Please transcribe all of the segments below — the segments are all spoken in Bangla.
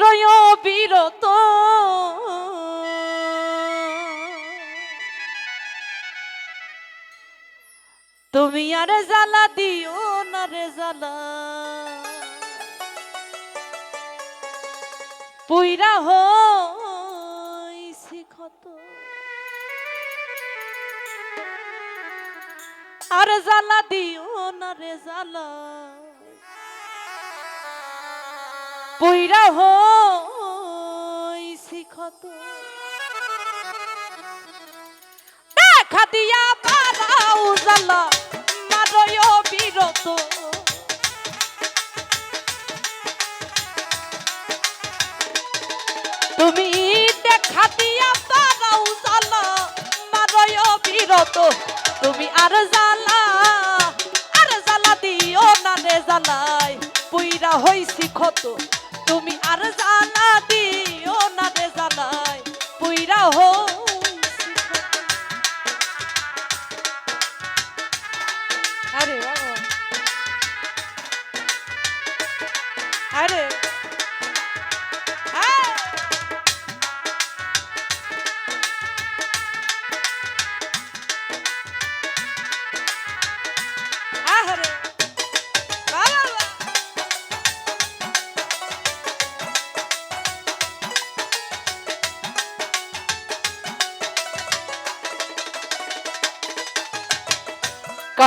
মারয় বিরত। তুমি আর জ্বালা দিও না রে জ্বালা। পুইরা হইছি ক্ষত। আর জ্বালা দিও না রে জ্বালা। পুইরা হইছি ক্ষত। দেখা দিয়া পারাও জ্বালা, মারয় বিরত। তুমি দেখা দিয়া পারাও জ্বালা, মারয় বিরত। তুমি আর জ্বালা আর জ্বালা দিও না রে জ্বালাই পুইরা হইছি ক্ষত। তুমি আর জানা দিও না রে জানাই পুইরা হইছি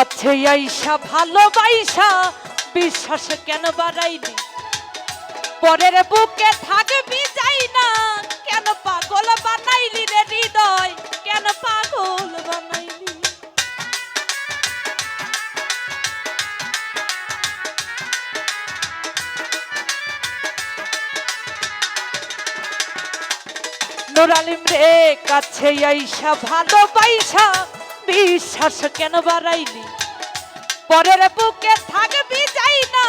কাছে আইসা ভালোবাইসা বিশ্বাস কেন বাড়াইনি? পরের বুকে থাকবি যাই না, কেন পাগল বানাইলি রে হৃদয়? কেন পাগল বানাইলি? নোরালিম রে, কাছে আইসা ভালোবাইসা বিশ্বাস কেন বাড়াইলি? পরের বুকে থাকবি যাই না,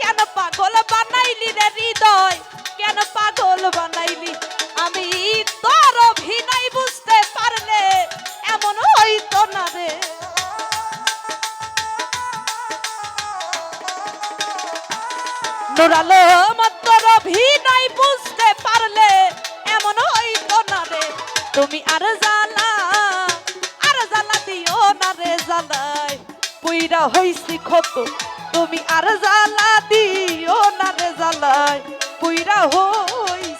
কেন পাগল বানাইলি রে হৃদয়? কেন পাগল বানাইলি? আমি তোর অভিনয় বুঝতে পারলে এমন হইতো না রে। নুরালো তোর অভিনয় বুঝতে পারলে এমন হইতো না রে। তুমি আর দিও জ্বালায় পুইরা হইছি ক্ষত। তুমি আর জ্বালা দিও না রে জালাই পুইরা হইছি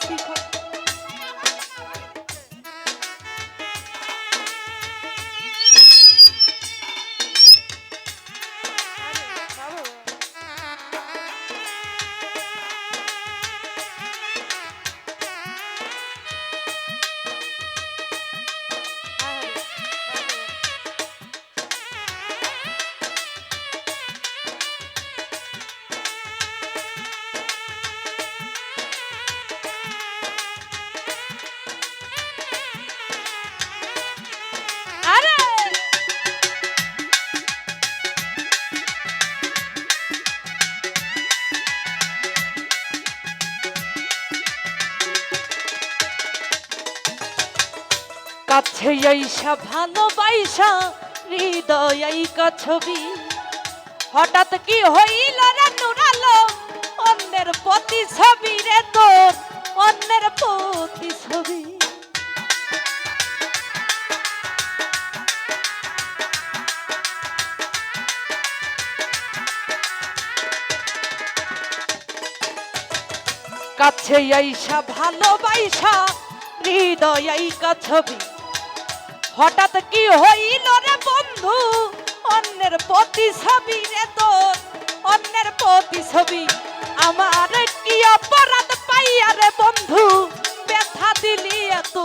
কাছে আইসা ভালোবাইসা হৃদয় আইকা ছবি। হঠাৎ কি হইল রে নুরালো? অন্যের প্রতি ছবি রে তোর, অন্যের প্রতি ছবি কাছে আইসা ভালোবাইসা হৃদয় আইকা ছবি। হঠাৎ কি হইল রে বন্ধু? অন্যের প্রতি ছবি রে তোর, অন্যের প্রতি ছবি আমার কি অপরাধ পাইয়া রে বন্ধু? ব্যথা দিলি এত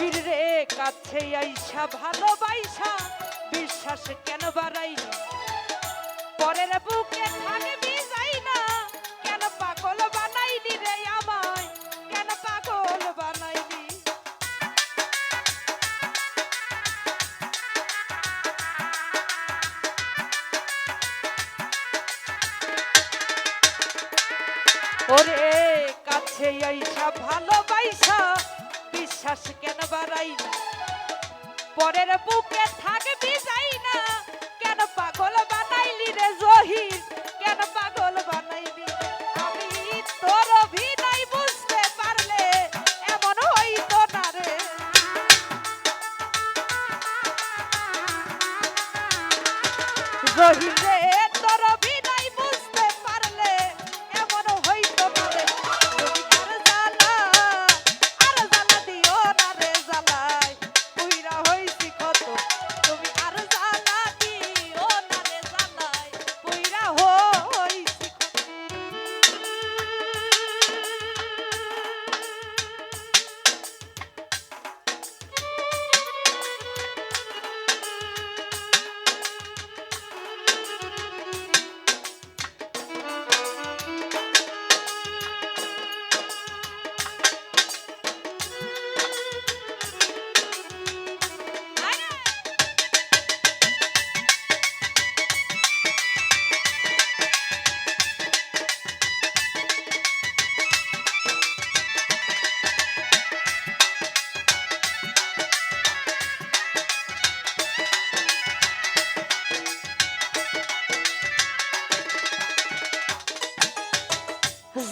জহির রে কাছে আইসা ভালোবাইসা বিশ্বাস কেন বাড়াইনি পরের বুকে থাকবি যাই না, কেন পাগল বানাইলি রে আমায়? কেন পাগল বানাইলি? ওরে কাছে আইসা ভালোবাইসা বিশ্বাস কেন বাড়াইনি পরের বুকে থাকবি যাই না? কেন পাগল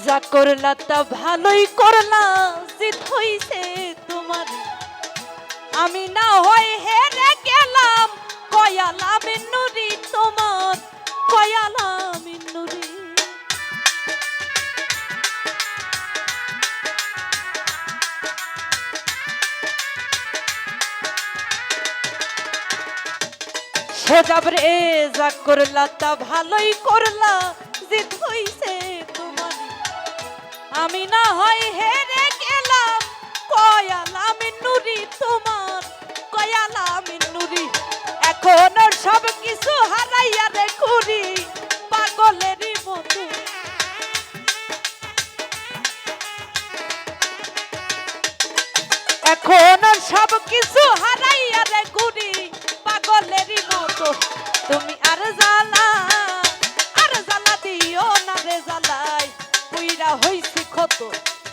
যা করলা তা ভালোই করলা জিত হইছে তোমার। আমি না হয় হেরে গেলাম, কয়ালাম নুরি তোমার, কয়ালাম নুরি। সে যাব রে যা করলা তা ভালোই করলা জিত হইছে আমি না হয় হেরে গেলাম। কয়ালাম নুরি তোমার কয়ালাম নুরি। এখন সব কিছু হারাইয়া রে ঘুরি পাগলেরই মতো এখন সব কিছু হারাইয়া রে ঘুরি পাগলেরই মতো। তুমি আর জ্বালা ক্ষত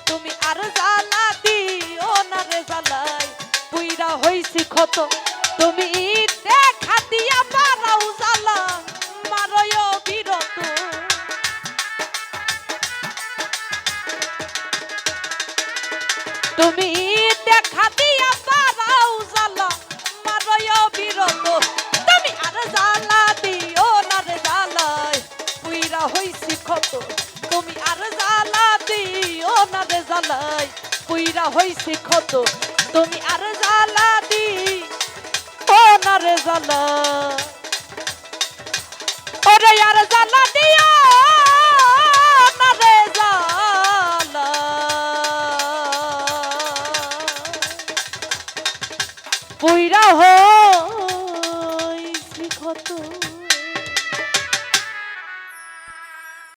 তুমি আর জ্বালা দিও না রে জ্বালাই। পুইরা হইছি ক্ষত তুমি দেখা দিয়া পারাও জ্বালা মারয় বিরত। তুমি দেখা দিয়া না কুইরা হইছে ক্ষত। তুমি আর জ্বালা দি, ও না রে জ্বালা। ওরে আর জ্বালা